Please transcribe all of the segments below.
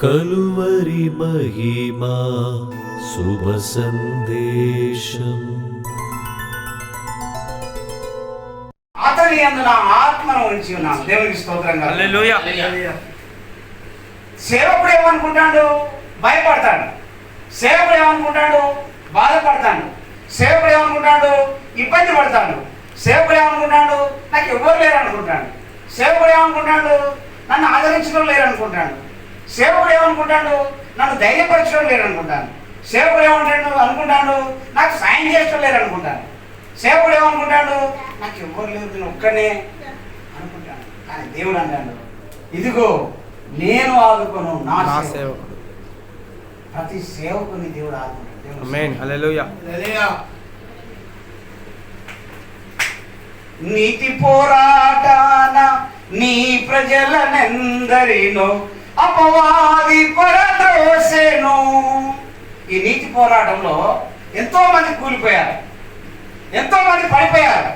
కలువరి మహిమా శుభ సందేశం. అతని అందు నా ఆత్మను ఉంచి ఉన్నాను. దేవునికి స్తోత్రంగా హల్లెలూయా. సేవకుడు ఏమనుకుంటాడు? భయపడతాడు. సేవకుడు ఏమనుకుంటాడు? బాధపడతాడు. సేవకుడు ఏమనుకుంటాడు? ఇబ్బంది పడతాడు. సేవకుడు ఏమనుకుంటాడు? నాకు ఎవ్వరు లేరు అనుకుంటాడు సేవకుడు ఏమనుకుంటాడు? నన్ను ఆదరించడం లేరు అనుకుంటాడు సేవకుడు ఏమనుకుంటాడు? నన్ను ధైర్యపరచడం లేరు అనుకుంటాను సేవకుడు ఏమంటాడు అనుకుంటాడు నాకు సాయం చేయడం లేరు అనుకుంటాను సేవకుడు ఏమనుకుంటాడు? నాకు ఎవ్వరు లేరు నేను ఒక్కనే అనుకుంటాను. కానీ దేవుడు అన్నాడు ఇదిగో నేను ఆదుకోను నా నా సేవ సేవకుడు. ప్రతి సేవకుని దేవుడు ఆదుకుంటాడు. నీతి పోరాటాన నీ ప్రజలనెందరినో అపవాది పరదోసెను ఈ నీతి పోరాటంలో ఎంతో మంది కూలిపోయారు. ఎంతో మంది పడిపోయారు.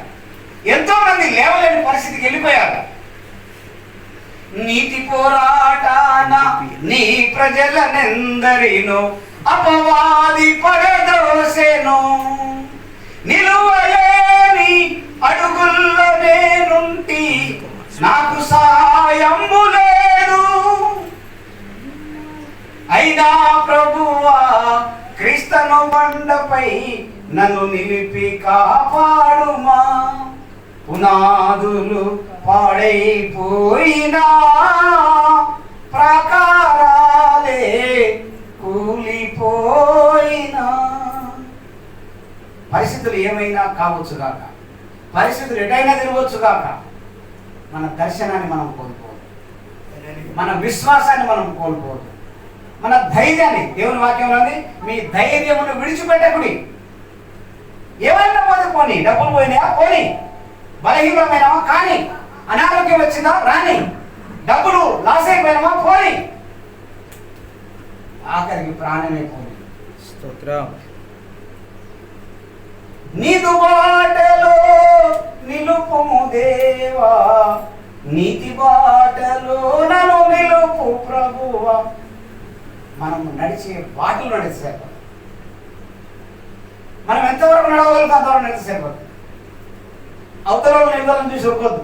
ఎంతో మంది లేవలేని పరిస్థితికి వెళ్ళిపోయారు. నీతి పోరాటాన నీ ప్రజలనెందరినో అపవాది పరదోసెను నిలువలేని అడుగుల్లో నేనుంటి నాకు సహాయములే లేదు అయినా ప్రభువా క్రీస్తను బండపై నన్ను నిలిపి కాపాడుమా? పునాదులు పాడైపోయినా ప్రాకారాలే కూలిపోయినా. పరిస్థితులు ఏమైనా కావచ్చు కాక పరిస్థితులు ఎటైనా తిరగవచ్చు కాక మన దర్శనాన్ని మనం కోల్పోదు. మన విశ్వాసాన్ని మనం కోల్పోదు. మన ధైర్యాన్ని దేవుని వాక్యంలో ఉంది మీ ధైర్యమును విడిచిపెట్టకుడి. ఏమైనా పోతే పోని డబ్బులు పోయినాయా? పోని. బలహీనమైనవా? కానీ. అనారోగ్యం వచ్చిందా? రాని. డబ్బులు లాస్ అయిపోయినామా పోని. ఆఖరికి ప్రాణమే పోని. స్తోత్రం. నీదు బాటలో నిలుపుము దేవా. నీతి బాటలో నన్ను నిలుపు ప్రభువా. మనం నడిచే బాటలు నడిచి మనం ఎంతవరకు నడవగలుగుతాం అంతవరకు నడిచి సరిపోతుంది. అవతల నిందలను చూసి ఒక్కొద్దు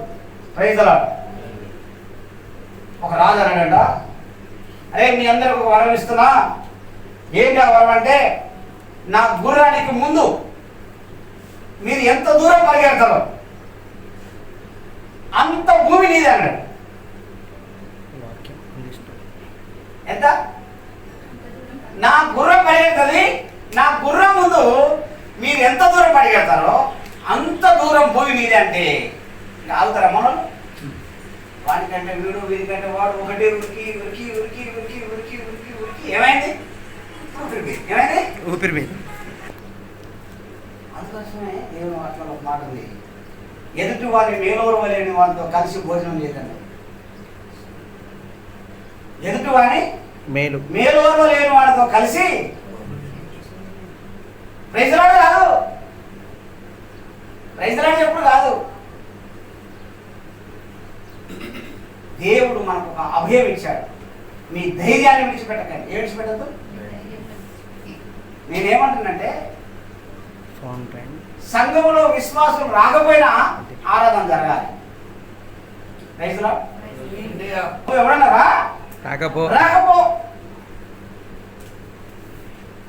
ప్రైజలా ఒక రాజు అన్నాడంట అరే మీ అందరికి ఒక వరం ఇస్తున్నా. ఏంటి ఆ వరం అంటే నా గుర్రానికి ముందు మీరు ఎంత దూరం పరిగెడతారో. అంత భూమి నీదే అన్నాడు. ఎంత? నా గుర్రం పరిగెడుతుంది నా గుర్రం ముందు మీరు ఎంత దూరం పరిగెడతారో అంత దూరం భూమి మీదే అంటే ఇంకా ఆగుతారా మనం వాడికంటే వీడు వీడికంటే వాడు ఒకటి ఉరికి ఉరికి ఉరికి ఉరికి ఉరికి ఉరికి ఉరికి. ఏమైంది? ఊపిరి ఏమైంది? ఊపిరి అందుకోసమే దేవుని వాటిలో ఒక మాట ఉంది. ఎదుటి వారి మేలోరు లేని వాళ్ళతో కలిసి భోజనం చేయదండి ఎదుటి వారిని మేలు. మేలోరు లేని వాడితో కలిసి ప్రైజ్లాడు కాదు. ప్రైజ్లాడు ఎప్పుడు కాదు. దేవుడు మనకు ఒక అభయం ఇచ్చాడు. మీ ధైర్యాన్ని విడిచిపెట్టకండి. ఏ విడిచిపెట్టద్దు? నేనేమంటున్నంటే ఫౌంటైన్ సంఘములో విశ్వాసం రాకపోయినా ఆరాధన జరగాలి. రైతులా ఎవరన్నారా? రాకపో. రాకపో.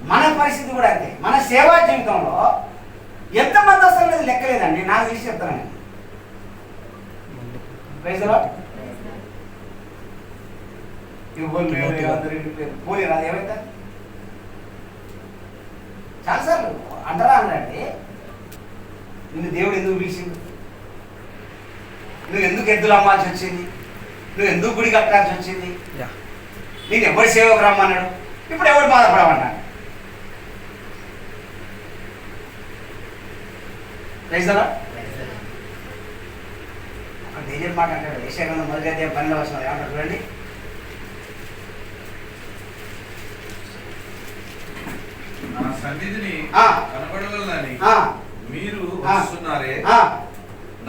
మన పరిస్థితి కూడా అంతే. మన సేవా జీవితంలో ఎంతమంది వస్తున్నది లెక్కలేదండి. నాకు తెలిసి చెప్తాను ఏమైతే చాలాసార్లు అంటారా అన్నారండి నిన్ను దేవుడు ఎందుకు పిలిచింది నువ్వు ఎందుకు ఎద్దులు అమ్మాల్సి వచ్చింది? నువ్వు ఎందుకు గుడి కట్టాల్సి వచ్చింది? నేను ఎవరి సేవకు రమ్మన్నాడు? ఇప్పుడు ఎవరు బాధపడమన్నాడు రైతులా ఒక డేంజర్ మాట అంటాడు. యశాగంలో అధ్యాయం పన్నెండు వస్తున్నారు ఏమంటారు చూడండి. నా సన్నిధిని ఆ, మీరు. వస్తున్నారే. ఆ,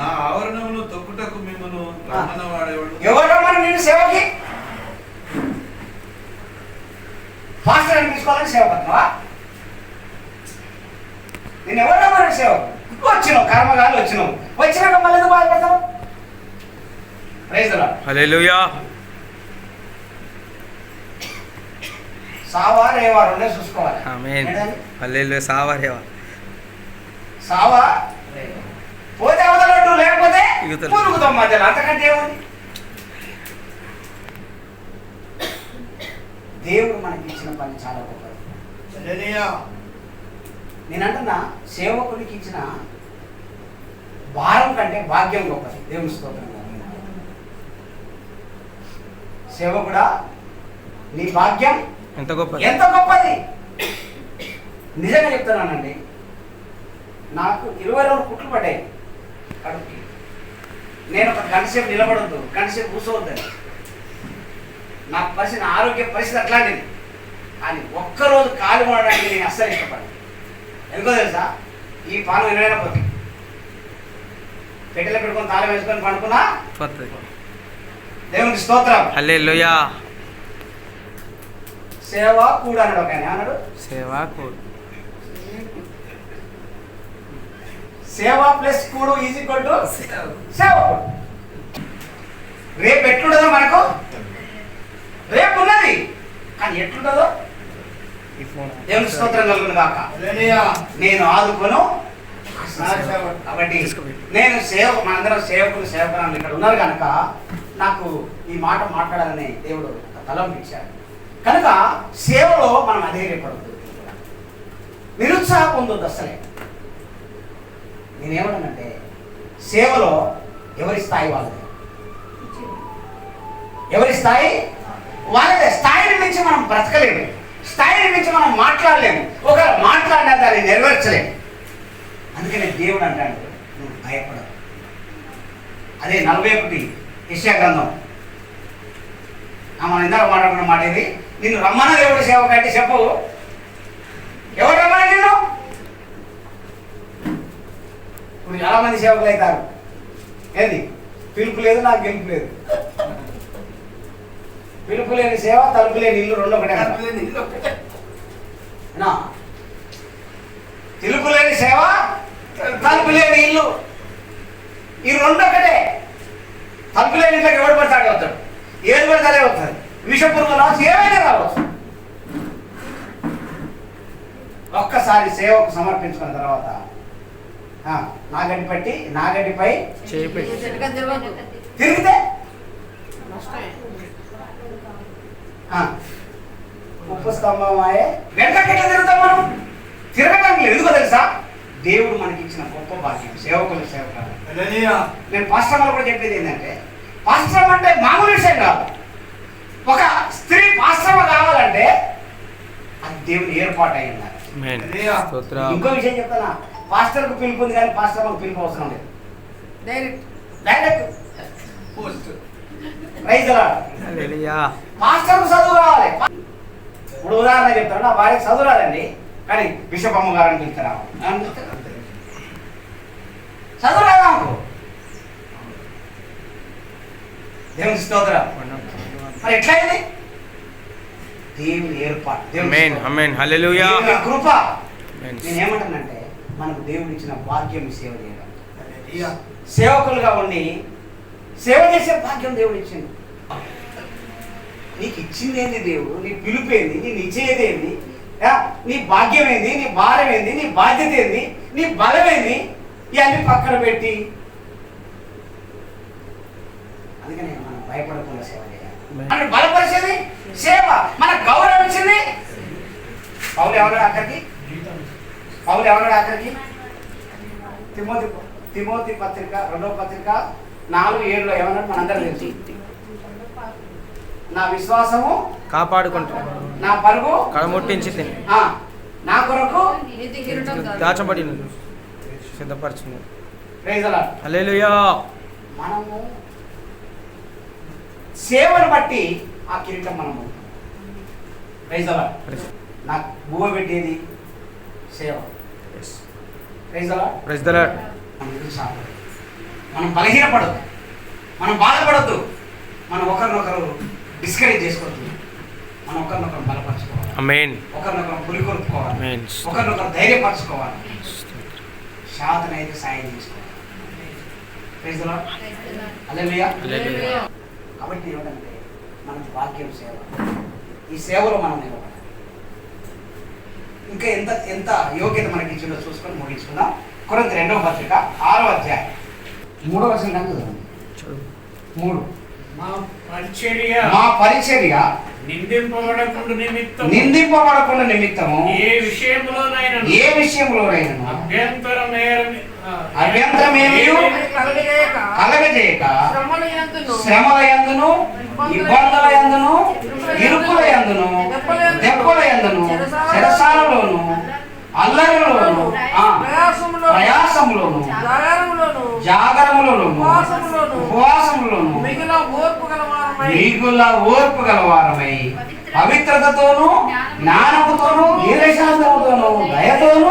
నా ఆవరణములు తొక్కుటకు మిమ్మను రమ్మన్న వాడేవాడు ఎవరు రమ్మని నేను సేవకి? చూసుకోవాలని సేవ పడుతున్నావా నేను ఎవరు రమ్మన్నాడు సేవ వచ్చినావు కర్మగాలు వచ్చినావు. వచ్చినాక మళ్ళీ ఎందుకు బాధపడతావు? హల్లెలూయా. సావా రేవా రెండే చూసుకోవాలి. ఆమేన్. ఏంటది? హల్లెలూయా సావరేవా సావా రేవా. పోతే అవతలట్టు లేకపోతే మధ్యలో. అంతకంటే ఏముంది? దేవుడు మనకి ఇచ్చిన పని చాలా గొప్పది. నేను అంటున్నా సేవకుడికి ఇచ్చిన భారం కంటే భాగ్యం గొప్పది. దేవుని స్తోత్రం సేవకుడా నీ భాగ్యం ఎంత గొప్ప ఎంత గొప్పది? నిజంగా చెప్తున్నానండి. నాకు ఇరవై రెండు కుట్లు పడ్డాయి. నేను ఒక గంట సేపు నిలబడొద్దు గంట సేపు కూర్చోవద్దని. నా పరిస్థితి ఆరోగ్య పరిస్థితి అట్లాంటిది. కానీ ఒక్కరోజు కాలు ఉండడానికి నేను అస్సలు ఇష్టపడను. ఎందుకో తెలుసా? ఈ పానం ఇరవైనా పోతుంది పెట్టెలో పెట్టుకొని తాళం వేసుకొని పండుకున్నా దేవునికి స్తోత్రం. సేవ కూడా అన్నాడు ఒక అన్నాడు సేవా కోడ్. సేవ ప్లస్ కూడు ఈజ్ ఈక్వల్ టు సేవకుడు రేపు ఎట్లుండదో మనకు? రేపు ఉన్నది. కానీ ఎట్లుండదో దేవుని స్తోత్రం కలుగును కాక నేను ఆదుకోను. కాబట్టి. నేను సేవ మనందరం సేవకులు సేవకులు ఇక్కడ ఉన్నారు కనుక నాకు ఈ మాట మాట్లాడాలని దేవుడు ఒక తలంపు ఇచ్చాడు. కనుక సేవలో మనం అధైర్యపడద్దు నిరుత్సాహ పొందొద్దు అసలే. నేనేమన్నానంటే సేవలో ఎవరి స్థాయి వాళ్ళదే. ఎవరి స్థాయి? వాళ్ళదే. స్థాయిని మించి మనం బ్రతకలేము. స్థాయిని మించి మనం మాట్లాడలేము. ఒకవేళ మాట్లాడినా దాన్ని నెరవేర్చలేము. అందుకనే దేవుడు అంటాడు నువ్వు భయపడవు అదే నలభై ఒకటి యెషయా గ్రంథం. మనం ఇందాక మాట్లాడుకున్న మాట ఇది నిన్ను రమ్మన్న దేవుడు సేవ కట్టి చెప్పు. ఎవరు రమ్మని నిన్ను? ఇప్పుడు చాలా మంది సేవకులు అవుతారు ఏంది? పిలుపు లేదు నాకు గెలుపు లేదు. పిలుపు లేని సేవ తలుపు లేని ఇల్లు రెండు ఒకటే తెలుపు లేని సేవ తలుపు లేని ఇల్లు. ఈ రెండు ఒకటే. తలుపు లేని ఇంట్లోకి ఎవడు పడతాడే వస్తాడు ఏది పడతాడే వస్తుంది. విషపురుగు రావచ్చు ఏమైనా రావచ్చు. ఒక్కసారి సేవకు సమర్పించుకున్న తర్వాత నాగడ్డి పట్టి నాగడ్డిపై తిరిగితే? ఉప్పు స్తంభమాయే వెనకకి ఎట్లా తిరుగుతాం మనం. తిరగటానికి లేదు. ఎందుకో తెలుసా? దేవుడు మనకి ఇచ్చిన గొప్ప భాగ్యం. సేవకులు సేవకాలు. నేను పాస్టర్లు కూడా చెప్పేది ఏంటంటే పాస్టర్ అంటే మామూలు విషయం కాదు. ఒక స్త్రీ పాస్టర్ కావాలంటే అది దేవుని ఏర్పాటు అయి ఉండాలి. ఆమేన్ స్తోత్రం ఇంకో విషయం చెప్తానా? పాస్టర్కు పిలుపు ఉంది కానీ పాస్టర్కు పిలుపు అవసరం లేదు. డైరెక్ట్. మాస్టర్ చదువు రావాలి. ఇప్పుడు ఉదాహరణ చెప్తాను. నా భార్యకి చదువు రాదండి. కానీ బిషప్ అమ్మగారిని పిలుస్తారా? చదువు రాదా? దేవుని స్తోత్రం. మరి ఎట్లయింది? దేవుని ఏర్పాటు. దేవుని ఆమేన్ స్తోత్రం. ఆమేన్ హల్లెలూయా దేవుని కృప. ఆమేన్ నేనేమంటానంటే మనకు దేవుడు ఇచ్చిన భాగ్యం సేవ చేయడం సేవకులుగా ఉండి సేవ చేసే భాగ్యం దేవుడు ఇచ్చింది నీకు ఇచ్చింది ఏంది దేవుడు? నీ పిలుపేంది? నీ ఆ, నీ భాగ్యం ఏంది నీ భారం ఏంది నీ బాధ్యత ఏంది నీ బలం ఏంది ఇవన్నీ పక్కన పెట్టి. అందుకనే మనం భయపడకుండా సేవ చేయాలి. మనం బలపరిచేది సేవ. మన గౌరవం ఇచ్చింది పౌలు ఎవరు అక్కడికి? పౌలు ఎవరు అక్కడికి తిమోతి తిమోతి పత్రిక రెండవ పత్రిక నాలుగు ఏడులో ఏమన్నాడు? మనందరం తెలుసు. నా విశ్వాసము కాపాడుకుంటాను నా పరుగు కడముట్టించి తిని. నా కొరకు సిద్ధపరచును Lord. హల్లెలూయా. మనము సేవను బట్టి ఆ కిరీటం మనము. Praise the Lord. నాకు పెట్టేది సేవ. మనం బలహీనపడద్దు. మనం బాధపడద్దు. మనం ఒకరినొకరు డిస్కరేజ్ చేసుకోవద్దు. మనం ఒకరినొకరు బలపరచుకోవాలి. ఒకరినొకరు పులికొల్పుకోవాలి అమేన్ ఒకరినొకరు ధైర్యపరచుకోవాలి. శాతనైతే సాయం చేసుకోవాలి. కాబట్టి ఏమిటంటే మన వాక్యం సేవ. ఈ సేవలో మనం నిలబడాలి. ఇంకా ఎంత ఎంత యోగ్యత మనకి ఇచ్చిందో చూసుకొని ముగించుకుందాం. కొరంత రెండవ పత్రిక ఆరో అధ్యాయం. మూడవ వచనం. మూడు. మా పరిచర్య మా పరిచర్య నిందింపబడకుండా నిమిత్తం నిందింపబడకుండా నిమిత్తము. ఏ విషయంలోనైనా ఏ విషయంలోనైనా అభ్యంతరమేరని అభ్యంతరమేమీ కలగజేయక. శ్రమల యందును ఇబ్బందుల యందును ఇరుకుల యందును దెబ్బల యందును చెరసాలలోను. అల్లరిలోను ప్రయాసములోను. జాగారములోను. ఉపవాసములోను. మిగుల ఓర్పు గలవారమై. పవిత్రతతోను జ్ఞానముతోను దీర్ఘశాంతముతోను దయతోను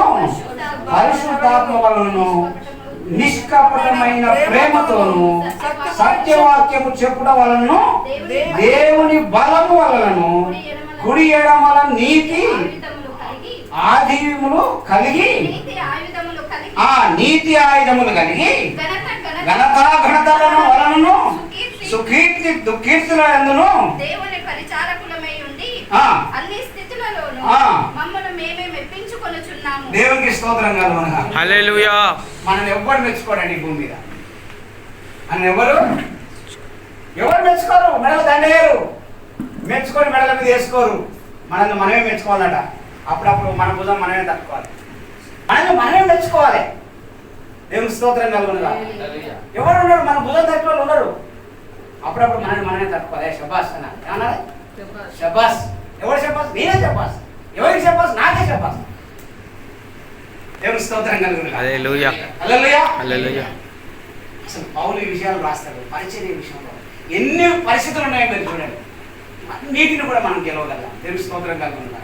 పరిశుద్ధాత్మ వలనను నిష్కపటమైన ప్రేమతోను సత్యవాక్యము చెప్పుట వలనను దేవుని బలము వలనను కుడి ఎడమల నీతి ఆదివ్యములు కలిగి ఆ నీతి ఆయుధములు కలిగి ఘనత ఘనతలను వలనను సుకీర్తి దుఃఖీర్తుల ఎందును దేవుని పరిచారకులమై ఉండి. అన్ని దేవునికి స్తోత్రం కలుగునుగా హల్లెలూయా. మనల్ని ఎవ్వరు మెచ్చుకోడండి ఈ భూమి మీద. మనం ఎవరు ఎవరు మెచ్చుకోరు? మెడలు దండేయరు. మెచ్చుకొని మెడల మీద వేసుకోరు. మనల్ని మనమే మెచ్చుకోవాలట. అప్పుడప్పుడు మన భుజం మనమే తట్టుకోవాలి. మనల్ని మనమే మెచ్చుకోవాలి. దేవునికి స్తోత్రం కలుగునుగా ఎవరు ఉండరు? మన భుజం తట్టుకోవాలి వాళ్ళు ఉండరు. అప్పుడప్పుడు మనల్ని మనమే తట్టుకోవాలి. శబాస్ అన్న. ఏమన్నారు? శబాస్ ఎవరు శబాస్ నేనే శబాస్ ఎవరికి శబాస్ నాకే శబాస్ దేవునికి స్తోత్రం హల్లెలూయా. అసలు పౌలు ఈ విషయాలు రాస్తాడు. పరిచర్య విషయంలో. ఎన్ని పరిస్థితులు ఉన్నాయో మీరు చూడండి. అన్నిటిని కూడా మనం గెలవగలం. దేవుని స్తోత్రం కలుగునుగా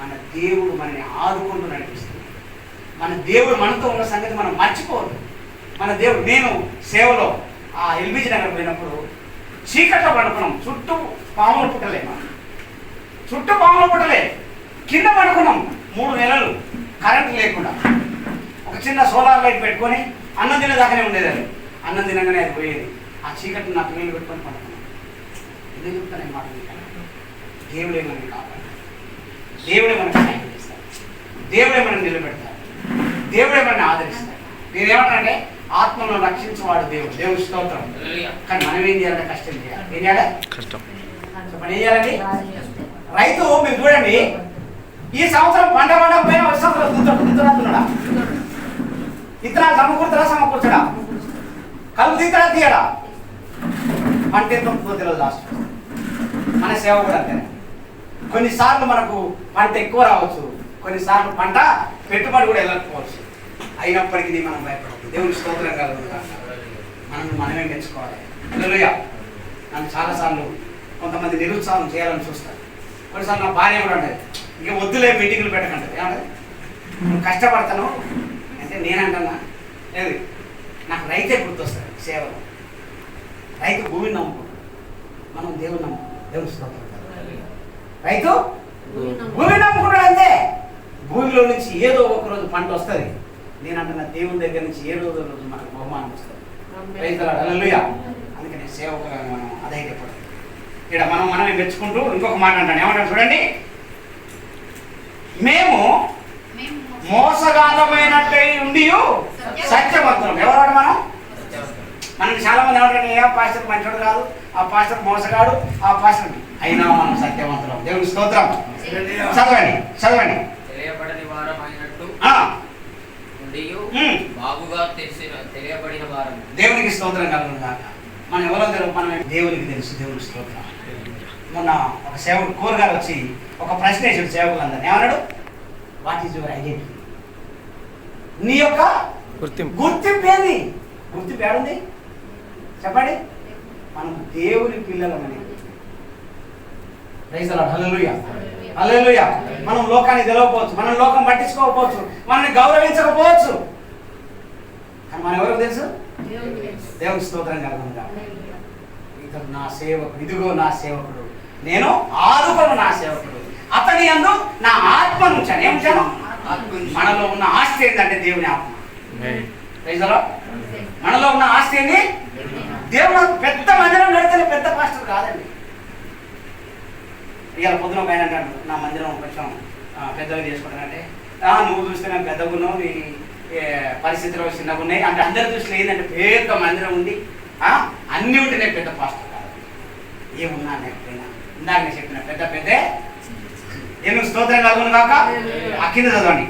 మన దేవుడు మనని ఆదుకుంటూ నడిపిస్తుంది మన దేవుడు మనతో ఉన్న సంగతి మనం మర్చిపోవద్దు. మన దేవుడు నేను సేవలో ఆ ఎల్బీజీ నగర్ పోయినప్పుడు చీకట్లో పడుకున్నాం చుట్టూ పాములు పుట్టలే మనం చుట్టూ పాములు పుట్టలే కింద పడుకున్నాం. మూడు నెలలు కరెంట్ లేకుండా. ఒక చిన్న సోలార్ లైట్ పెట్టుకొని అన్నం తినేదాకానే ఉండేది అది. అన్నం తినగానే అది పోయేది. ఆ చీకటిని నాకు నీళ్ళు పెట్టుకొని పడుకున్నాను ఎందుకు చెప్తాను మాట? దేవుడే మనకి కాపాడు. దేవుడే మనకి సహాయం చేస్తాడు. దేవుడే మనం నిలబెడతాడు. దేవుడే మనల్ని ఆదరిస్తాడు. నేనేమంటానంటే ఆత్మను రక్షించేవాడు దేవుడు. దేవుడి స్తోత్రం. కానీ మనం ఏం చేయాలంటే కష్టం చేయాలి. ఏం చేయాలి? కష్టం. చెప్పండి ఏం చేయాలండి? రైతు మీరు చూడండి. ఈ సంవత్సరం పంట పండకపోయినా వచ్చే సంవత్సరం దుంతాడు దుంతున్నా ఇతరాలు సమకూర్చడా సమకూర్చడా? కలుపు తీతడా తీయడా? పంట ఎంత ఉంటుందో తెలియదు లాస్ట్. మన సేవ కూడా అంతేనే కొన్నిసార్లు మనకు పంట ఎక్కువ రావచ్చు. కొన్నిసార్లు పంట పెట్టుబడి కూడా వెళ్ళకపోవచ్చు. అయినప్పటికీ మనం భయపడదు దేవుని స్తోత్రం కలుగుతా మనం మనమే మెచ్చుకోవాలి నన్ను చాలాసార్లు కొంతమంది నిరుత్సాహం చేయాలని చూస్తారు. కొన్నిసార్లు నా భార్య కూడా ఉండేది ఇక వద్దులే మీటింగ్లు పెట్టకండి ఏమంటే నువ్వు కష్టపడతాను అంటే నేనంటున్నా లేదు నాకు రైతే గుర్తొస్తాడు సేవలో. రైతు భూమిని నమ్ముకుంటాడు. మనం దేవుని నమ్ముకుంటాం దేవుని స్తోత్రం రైతు భూమిని నమ్ముకుంటాడు. అంతే. భూమిలో నుంచి ఏదో ఒక రోజు పంట వస్తుంది. నేను అంటున్నా దేవుని దగ్గర నుంచి ఏ రోజు రోజు మనకు బహుమానం వస్తుంది. హల్లెలూయా. అందుకని సేవకులుగా మనం అధైర్యపడదు ఇక్కడ మనం మనమే మెచ్చుకుంటూ ఇంకొక మాట అంటాను. ఏమంటాడు చూడండి? మేము మోసగాళ్ళమైనట్టయి ఉండి సత్యవంతులం. ఎవరు మనం? మనం చాలా మంది ఏమంటారు ఏ పాస్టర్ మంచోడు కాదు ఆ పాస్టర్ మోసగాడు ఆ పాస్టర్ అయినా మనం సత్యవంతులం. దేవుని స్తోత్రం. చదవండి చదవండి. తెలియబడని వారం అయినట్టు. బాగుగా తెలిసిన తెలియబడిన వారం దేవునికి స్తోత్రం కలుగును కాక మనం ఎవరో తెలుసు మనం దేవునికి తెలుసు దేవునికి స్తోత్రం. మొన్న ఒక సేవకుడు కూరగారు వచ్చి ఒక ప్రశ్న వేసాడు సేవకులందరినీ. ఏమన్నాడు? వాట్ ఈజ్ యువర్ ఐడెంటిటీ నీ యొక్క గుర్తింపు. గుర్తింపు ఏంది? గుర్తింపు ఏడుంది? చెప్పండి. మనం దేవుని పిల్లలమని హల్లెలూయా హల్లెలూయా మనం లోకాన్ని తెలవకపోవచ్చు మనం లోకం పట్టించుకోకపోవచ్చు మనల్ని గౌరవించకపోవచ్చు. కానీ మనం ఎవరికి తెలుసు? దేవుని స్తోత్రం కలుగునుగా ఇతడు నా సేవకుడు ఇదిగో నా సేవకుడు. నేను ఆదుకొను నా సేవకుడు. అందు నా ఆత్మను ఉంచాను. ఏముంచాను మనలో ఉన్న ఆస్తి ఏంటంటే దేవుని ఆత్మ. మనలో ఉన్న ఆస్తి ఏంటి దేవుడు పెద్ద మందిరం కడితే పెద్ద పాస్టర్ కాదండి. ఇవాళ పొద్దున ఆయన అంటాడు నా మందిరం కొంచెం ఆ, పెద్దగా చేసుకుంటానంటే "ఆ, నువ్వు చూస్తే నాకు పెద్దగా ఉన్నావు నీ ఏ, పరిస్థితులు చిన్నగా ఉన్నాయి. అంటే అందరి దృష్టిలో ఏంటంటే పెద్ద మందిరం ఉంది. అన్నీ ఉంటే నేను పెద్ద పాస్టర్ కాదు. ఏమున్నా లేకపోయినా. ఇందాక నేను చెప్పిన పెద్ద పెద్ద. ఏమి స్తోత్రం కలుగును కాక? ఆ కింద చదవండి.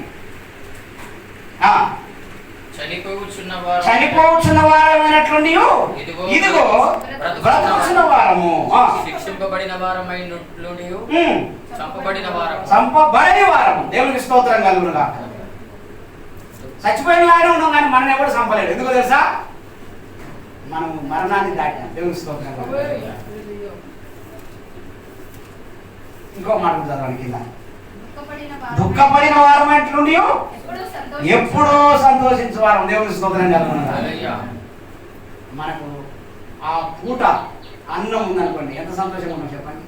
ఆ, చనిపోవచ్చున్న వారు చనిపోవచ్చున్న వారమైనట్లుండి ఇదిగో బ్రతుకుచున్న వారము. ఆ, శిక్షింపబడిన వారమైనట్లుడి చంపబడిన వారము. సంపబడని వారము. దేవునికి స్తోత్రం కలుగును కాక. చచ్చిపోయిన వారే ఉన్నాం కానీ మనం ఎవరు చంపలేడు. ఎందుకు తెలుసా? మనం మరణాన్ని దాటాం దేవునికి స్తోత్రం కలుగును గాక. ఇంకో మాట చదవండి కింద? దుఃఖపడిన వారు దుఃఖపడిన వారం ఎట్లుండి ఎప్పుడూ సంతోషించు. వారం దేవునికి స్తోత్రం. హల్లెలూయా. మనకు ఆ పూట అన్నం ఉందనుకోండి ఎంత సంతోషంగా ఉన్నాం చెప్పండి.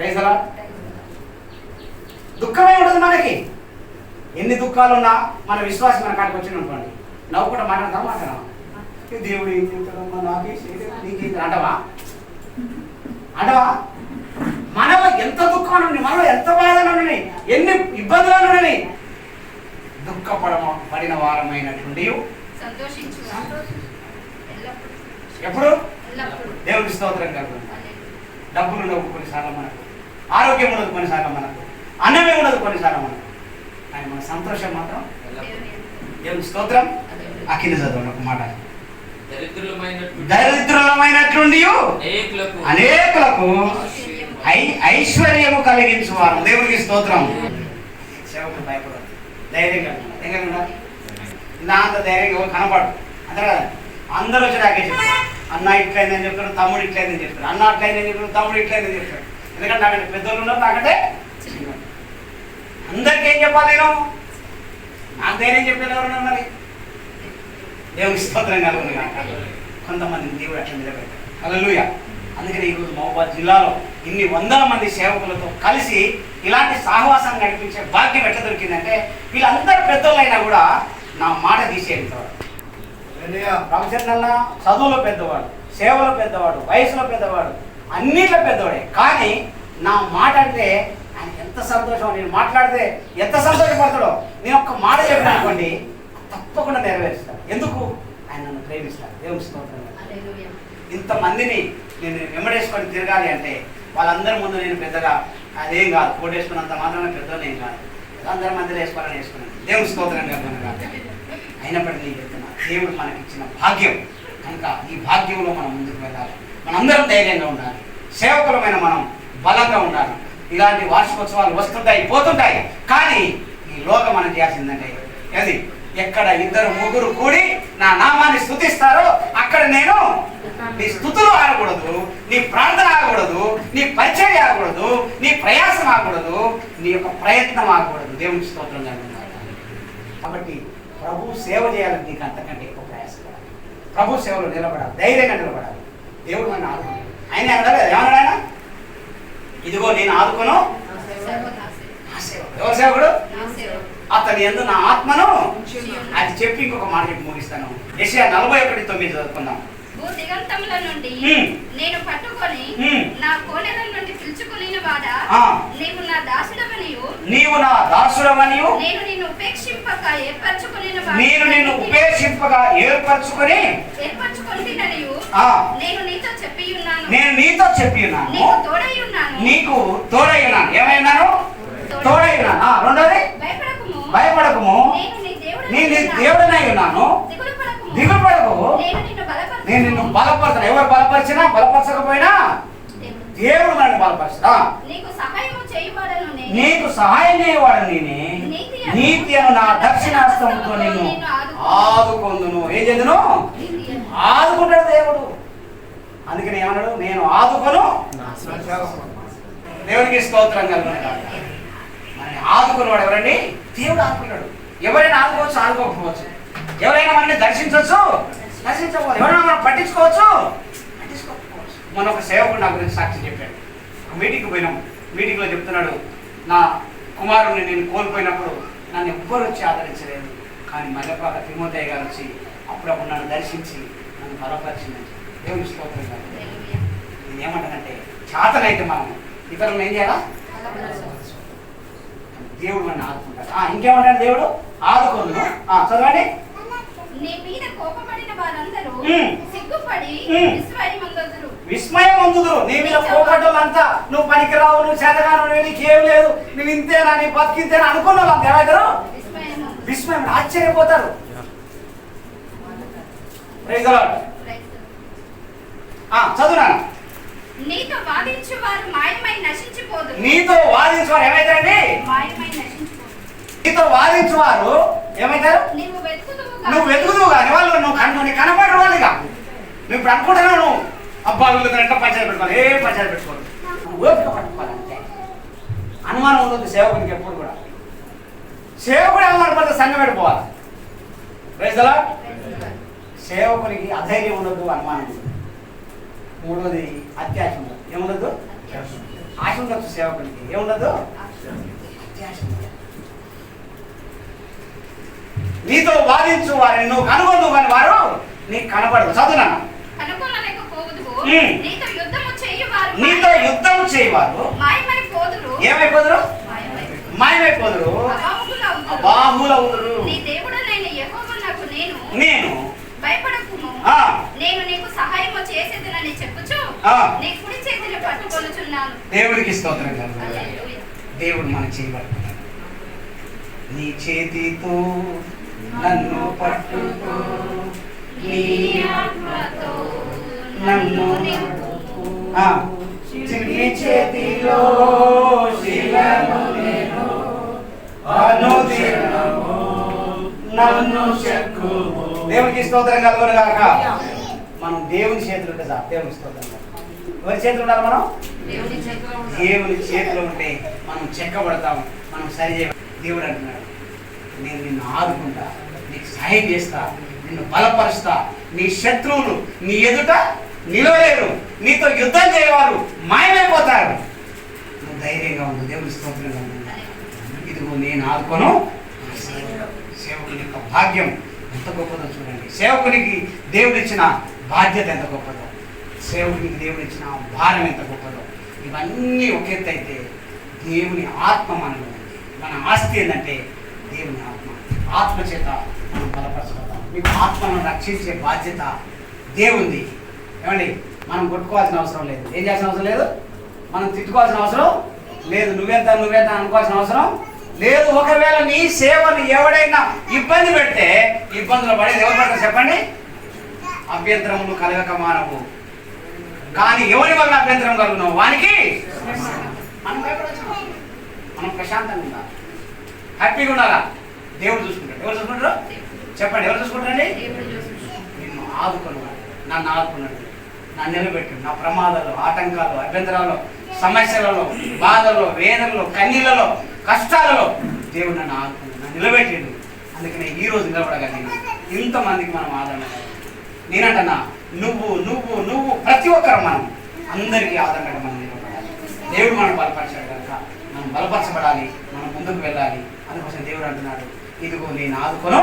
రైతులా దుఃఖమే ఉండదు మనకి. ఎన్ని దుఃఖాలు ఉన్నా మన విశ్వాసం మన కాడికి వచ్చింది అనుకోండి నవ్వుకుంటా మాట్లాడతాం. మాట్లాడమా ఏ దేవుడు ఏం చెప్తాడమ్మా నాకే అంటవా? అంటవా? మనలో ఎంత దుఃఖం ఉండి మనలో ఎంత బాధలు ఉన్నాయి ఎన్ని ఇబ్బందులు ఉన్నాయి దుఃఖపడమ పడిన వారమైనటువంటి ఎప్పుడు? దేవుడి స్తోత్రం హల్లెలూయా. డబ్బులు ఉండవు కొన్నిసార్లు మనకు. ఆరోగ్యం ఉండదు కొన్నిసార్లు మనకు. అన్నమే ఉండదు కొన్నిసార్లు మనకు. కానీ మన సంతోషం మాత్రం దేవుని స్తోత్రం. అఖిల చదవండి ఒక మాట. దరిద్రులమైనటువంటి అనేకులకు. ఐ ఐశ్వర్యము కలిగించు వారు దేవునికి స్తోత్రం. సేవకులు భయపడదు ధైర్యంగా ఉండాలి. ధైర్యంగా ఇలా అంత ధైర్యంగా కనపడు అంతే కదా? అందరూ వచ్చి నాకే చెప్తారు. అన్న ఇట్లయిందని చెప్తారు తమ్ముడు ఇట్లయిందని చెప్తారు. అన్న అట్లయిందని చెప్తారు తమ్ముడు ఇట్లయిందని చెప్తారు. ఎందుకంటే నాకంటే పెద్దోళ్ళు ఉన్నారు నాకంటే అందరికీ ఏం చెప్పాలి నేను? నాకు ధైర్యం చెప్పేది ఎవరున్నారు మరి? దేవునికి స్తోత్రం కలుగుతుంది కాక కొంతమంది దేవుడు అట్లా నిలబెట్టాడు హల్లెలూయా. అందుకని ఈరోజు మహబాద్ జిల్లాలో ఇన్ని వందల మంది సేవకులతో కలిసి ఇలాంటి సాహవాసాన్ని నడిపించే భాగ్యం ఎట్లా దొరికిందంటే వీళ్ళందరూ పెద్దోళ్ళైనా కూడా నా మాట తీసేయంటారు రామచంద్రన్న చదువులో పెద్దవాడు సేవలో పెద్దవాడు వయసులో పెద్దవాడు అన్నిట్లో పెద్దవాడే కానీ నా మాట అంటే ఆయన ఎంత సంతోషం నేను మాట్లాడితే ఎంత సంతోషపడతాడో నేను ఒక్క మాట చెప్పిన అనుకోండి తప్పకుండా నెరవేరుస్తాను ఎందుకు? ఆయన నన్ను ప్రేమిస్తాడు. దేవుని స్తోత్రం. ఇంతమందిని నేను వెంబడేసుకొని తిరగాలి అంటే వాళ్ళందరి ముందు నేను పెద్దగా అదేం కాదు కోటేసుకున్నంత మాత్రమే పెద్ద నేను కాదు. అందరి మందిలో వేసుకోవాలని వేసుకున్నాను. దేవుని స్తోత్రం కదా అయినప్పటికీ నేను చెప్తున్నా దేవుడు మనకి ఇచ్చిన భాగ్యం. కనుక ఈ భాగ్యంలో మనం ముందుకు వెళ్ళాలి. మనందరం ధైర్యంగా ఉండాలి. సేవకులమైన మనం బలంగా ఉండాలి. ఇలాంటి వార్షికోత్సవాలు వస్తుంటాయి పోతుంటాయి. కానీ ఈ లోకం మనం చేయాల్సిందంటే అది ఎక్కడ ఇద్దరు ముగ్గురు కూడి నా నామాన్ని స్థుతిస్తారో అక్కడ నేను నీ స్థుతులు ఆగకూడదు నీ ప్రార్థన ఆగకూడదు నీ పరిచయం ఆగకూడదు నీ ప్రయాసం ఆగకూడదు నీ యొక్క ప్రయత్నం ఆగకూడదు. దేవుని స్తోత్రం. కాబట్టి ప్రభు సేవ చేయాలని నీకు అంతకంటే ఎక్కువ ప్రయాసపడాలి ప్రభు సేవలో నిలబడాలి ధైర్యంగా నిలబడాలి. దేవుడు మన ఆదుకున్నాడు. ఆయన అన్నాడు ఏమన్నాడు ఆయన? ఇదిగో నేను ఆదుకోను. ఎవరు సేవకుడు. అతని ఎందు నా ఆత్మను అది చెప్పి ఇంకొక మాట చెప్పి ముగిస్తాను. యెషయా నలభై ఒకటి తొమ్మిది చదువుకుందాం. భూ దిగంతముల నుండి. నేను పట్టుకొని. నా కోడెల నుండి పిలుచుకుని వాడా. నీవు నా దాసుడవనియు. నీవు నా దాసుడవనియు. నేను నిన్ను ఉపేక్షింపక ఏర్పరచుకుని నేను నిన్ను ఉపేక్షింపగా ఏర్పరచుకొని ఏర్పరచుకుంటున్ననియు ఆ, నేను నీతో చెప్పి ఉన్నాను నేను నీతో చెప్పి ఉన్నాను నీకు తోడై ఉన్నాను. నీకు తోడై ఉన్నాను. ఏమైనాను తోడై ఉన్నాను. రెండోది? భయపడకుము. నేను నీ దేవుడనై నేను నీ ఉన్నాను. దిగులు నేను నిన్ను బలపరచును. నేను ఎవరు బలపరిచినా బలపరచకపోయినా దేవుడు. నన్ను బలపరచడా నీకు సహాయము చేయబడను నేను. నీకు సహాయం చేయవాడు నేనే. నీతి అను- నా దక్షిణాస్తంతో నిన్ను ఆదుకొందును. ఏం అను. ఆదుకుంటాడు దేవుడు. అందుకని ఏమన్నాడు? నేను ఆదుకొను. దేవునికి స్తోత్రం కలుగును. మనని ఆదుకున్నవాడు ఎవరండి? దేవుడు ఆదుకున్నాడు. ఎవరైనా ఆదుకోవచ్చు ఆదుకోకపోవచ్చు. ఎవరైనా మనల్ని దర్శించవచ్చు దర్శించకపోవచ్చు. ఎవరైనా మనం పట్టించుకోవచ్చు పట్టించుకోకపోవచ్చు. మొన్న ఒక సేవకుడు నా గురించి సాక్షి చెప్పాడు. మీటింగ్కి పోయినాం. మీటింగ్లో చెప్తున్నాడు నా కుమారుని నేను కోల్పోయినప్పుడు నన్ను ఎవ్వరు వచ్చి ఆదరించలేదు. కానీ మల్లెపాక తిమోతయ్య గారు వచ్చి అప్పుడప్పుడు నన్ను దర్శించి నన్ను బలపరిచిందని దేవుని స్తోత్రం. నేను ఏమంటానంటే చేతనైతే మనం ఇతరులను ఏం చేయాలా? దేవుడు నన్ను ఆదుకుంటాడు. ఆ, ఇంకేమంటాడు దేవుడు? ఆదుకోను చదవండి. విస్మయం అందుదురు నీ మీద కోపడ్డోళ్ళంతా నువ్వు పనికిరావు నువ్వు చేతగాను నీకేం లేదు నువ్వు ఇంతేనా నీ బతికింతేనా అనుకున్న విస్మయమందుదురు. విస్మయం ఆశ్చర్యపోతారు. Praise the Lord. ఆ, చదువు నాన్న. నీతో వాదించు వారు మాయమై నశించిపోదు నీతో వాదించువారు ఏమైతారండి? నీతో వాదించువారు. ఏమైతారు? నీవు వెతుకుదువు నువ్వు వెతుకుదువు కానీ వాళ్ళు నువ్వు కను నీ కనపడరు వాళ్ళుగా నువ్వు ఇప్పుడు అనుకుంటున్నావు నువ్వు. అబ్బా వీళ్ళతో ఎట్లా పంచాయతీ పెట్టుకోవాలి? ఏ పంచాయతీ పెట్టుకోవాలి? నువ్వు ఓపిక పట్టుకోవాలి అంతే అనుమానం ఉండదు సేవకునికి ఎప్పుడు కూడా. సేవకుడు ఏమన్నా పడితే సంఘం పెట్టుకోవాలి రైతులా సేవకునికి అధైర్యం ఉండదు అనుమానం ఉండదు మూడోది అత్యాశ ఉండదు ఏముండదు ఆశ ఉండొచ్చు సేవకునికి. ఏముండదు అత్యాశ. ఉండదు నీతో వాదించు వారిని. నువ్వు కనుగొందు కానీ వారు నీకు కనపడదు చదువునా. నీతో యుద్ధం చేయవారు. ఏమైపోదురు? మాయమై మాయమైపోదురు. దేవుడనైన యెహోవానకు నేను నేను? భయపడకుము. ఆ. నేను నీకు సహాయము చేసేదనని చెప్పుచు ఆ. నీ కుడి చేతిని పట్టుకొనుచున్నాను. దేవుడికి స్తోత్రం. దేవుడు మన చేయబడుతున్నాడు. నీ చేతితో నన్ను పట్టుకో. నీ ఆత్మతో నన్ను చిన్ని చేతిలో శిలను నేను అనుదినము నన్ను చెక్కుము. దేవునికి స్తోత్రం కలుగును గాక. మనం దేవుని చేతులు ఉంటే సార్ దేవునికి స్తోత్రం. ఎవరి చేతులు ఉండాలి మనం? దేవుని. దేవుని చేతిలో ఉంటే మనం చెక్కబడతాం మనం సరి చేయ దేవుడు అంటున్నాడు నేను నిన్ను ఆదుకుంటా. నీకు సహాయం చేస్తా నిన్ను బలపరుస్తా. నీ శత్రువులు నీ ఎదుట నిలవలేరు. నీతో యుద్ధం చేయవారు. మాయమైపోతారు. నువ్వు ధైర్యంగా ఉండు దేవుని స్తోత్రంగా ఉండు. ఇదిగో నేను ఆదుకోను. సేవకుని యొక్క భాగ్యం ఎంత గొప్పదో చూడండి. సేవకునికి దేవుడు ఇచ్చిన బాధ్యత ఎంత గొప్పదో. సేవకునికి దేవుడు ఇచ్చిన భారం ఎంత గొప్పదో. ఇవన్నీ ఒక ఎత్తు అయితే దేవుని ఆత్మ మనలో ఉంది. మన ఆస్తి ఏంటంటే దేవుని ఆత్మ. ఆత్మ చేత బలపరచబడతాం మీకు ఆత్మను రక్షించే బాధ్యత దేవుంది. ఏమండి? మనం కొట్టుకోవాల్సిన అవసరం లేదు. ఏం చేయాల్సిన అవసరం లేదు? మనం తిట్టుకోవాల్సిన అవసరం లేదు. నువ్వెంత నువ్వెంత అనుకోవాల్సిన అవసరం లేదు. ఒకవేళ నీ సేవను ఎవడైనా ఇబ్బంది పెడితే ఇబ్బందులు పడేది ఎవరు పడతారు చెప్పండి? అభ్యంతరములు కలగక మానవు. కానీ ఎవరి వల్ల అభ్యంతరం కలుగును? వానికి మనం మనం ప్రశాంతంగా ఉండాలి. హ్యాపీగా ఉండాలా? దేవుడు చూసుకుంటాడు. ఎవరు చూసుకుంటారు? చెప్పండి ఎవరు చూసుకుంటారండి. నిన్ను ఆదుకున్నాడు నన్ను ఆదుకున్నాడు. నన్ను నిలబెట్టాడు నా ప్రమాదాలు ఆటంకాలు అభ్యంతరాలు సమస్యలలో బాధల్లో వేదనలో కన్నీళ్ళలో కష్టాలలో దేవుడు నన్ను ఆదుకున్నాడు నన్ను నిలబెట్టాడు. అందుకనే ఈ రోజు నిలబడగలిగిన ఇంతమందికి మనం ఆదరణ నేనంటన్నా నువ్వు నువ్వు నువ్వు ప్రతి ఒక్కరు మనం అందరికీ ఆదరణగా మనం నిలబడాలి. దేవుడు మనం బలపరచాడు కనుక మనం బలపరచబడాలి మనం ముందుకు వెళ్ళాలి. అందుకోసం దేవుడు అంటున్నాడు ఇదిగో నేను ఆదుకోను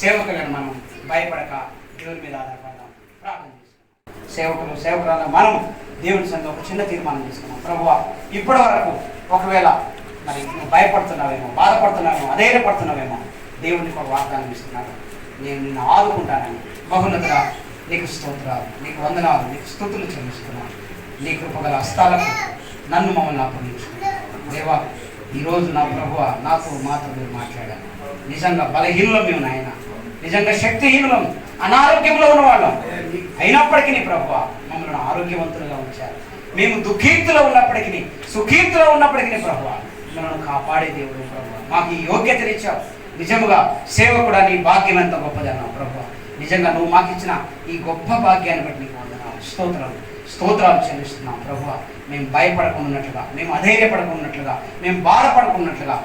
సేవకులను మనం భయపడక దేవుని మీద ఆధారపడదాం. ప్రార్థన చేసుకున్నాం సేవకులు సేవకురాలు మనం దేవుని సంఘం ఒక చిన్న తీర్మానం తీసుకున్నాం ప్రభువా ఇప్పటి వరకు ఒకవేళ మరి నువ్వు భయపడుతున్నావేమో బాధపడుతున్నావేమో అధైర్యపడుతున్నావేమో దేవుడిని ఒక వాగ్దానం ఇస్తున్నాడు నేను నిన్ను ఆదుకుంటానని బహున్నతగా నీకు స్తోత్రాలు నీకు వందనాలు నీకు స్థుతులు చెల్లిస్తున్నాను. నీ కృపగల హస్తాలకు నన్ను మమ్మల్ని అప్పగించుకున్నాను దేవా ఈరోజు నా ప్రభువ నాతో మాతో మీరు మాట్లాడారు. నిజంగా బలహీనులం మేము నాయన. నిజంగా శక్తిహీనులం అనారోగ్యంలో ఉన్నవాళ్ళం. అయినప్పటికీ నీ ప్రభువ మమ్మల్ని ఆరోగ్యవంతులుగా ఉంచారు. మేము దుఃఖీర్తిలో ఉన్నప్పటికీ సుఖీర్తిలో ఉన్నప్పటికీ ప్రభువ మనల్ని కాపాడే దేవుడు ప్రభు. మాకు ఈ యోగ్యతనిచ్చావు. నిజముగా సేవకుడా నీ భాగ్యం ఎంత గొప్పదన్నావు ప్రభు. నిజంగా నువ్వు మాకు ఇచ్చిన ఈ గొప్ప భాగ్యాన్ని బట్టి నీకు వందనాలు. స్తోత్రాలు. స్తోత్రాలు చెల్లిస్తున్నాం ప్రభు మేము భయపడకున్నట్లుగా మేము అధైర్యపడకున్నట్లుగా మేము బాధపడకున్నట్లుగా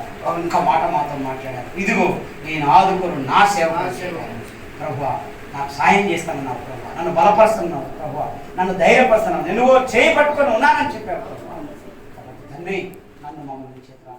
ఇంకా మాట మాతో మాట్లాడారు. ఇదిగో నేను ఆదుకోరు నా సేవ ప్రభు నాకు సాయం చేస్తానన్నావు ప్రభు నన్ను బలపరుస్తున్నావు ప్రభు నన్ను ధైర్యపరుస్తున్నావు. నేను చేయి పట్టుకొని ఉన్నానని చెప్పావు ప్రభు తండ్రి నన్ను మమ్మల్ని చేతులు